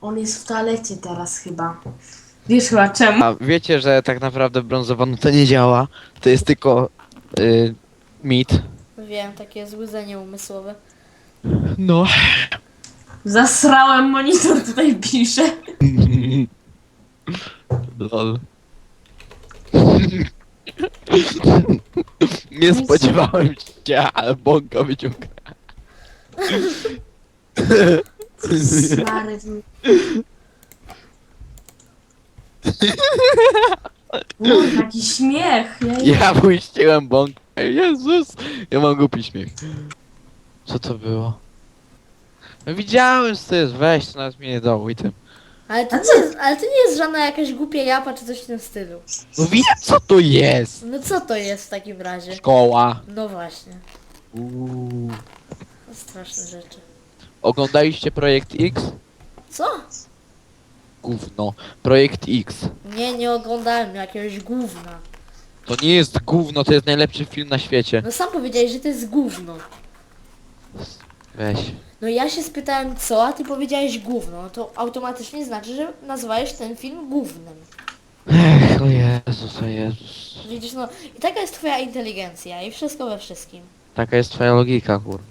On jest w toalecie teraz chyba. Wiesz chyba czemu? A wiecie, że tak naprawdę brązowa to nie działa. To jest tylko y, mit. Wiem, takie złudzenie umysłowe. No. Zasrałem monitor, tutaj pisze. Lol. Nie spodziewałem się, ale bąka wyciąga. Stary. O, taki śmiech. Ja, Ja puściłem bąka. Jezus! Ja mam głupi śmiech. Co to było? No widziałem, co to jest. Weź, to nawet mnie nie dało i tym. Ale to, A nie jest, ale to nie jest żadna jakaś głupia japa czy coś w tym stylu. No wiem, co to jest! No co to jest w takim razie? Szkoła. No właśnie. Uuu. To straszne rzeczy. Oglądaliście Projekt X? Co? Gówno. Projekt X. Nie, nie oglądałem jakiegoś gówna. To nie jest gówno, to jest najlepszy film na świecie. No sam powiedziałeś, że to jest gówno. Weź. No ja się spytałem co, a ty powiedziałeś gówno. No to automatycznie znaczy, że nazwałeś ten film gównem. Ech, o Jezus, o Jezus. Widzisz, no i taka jest twoja inteligencja i wszystko we wszystkim. Taka jest twoja logika, kurwa.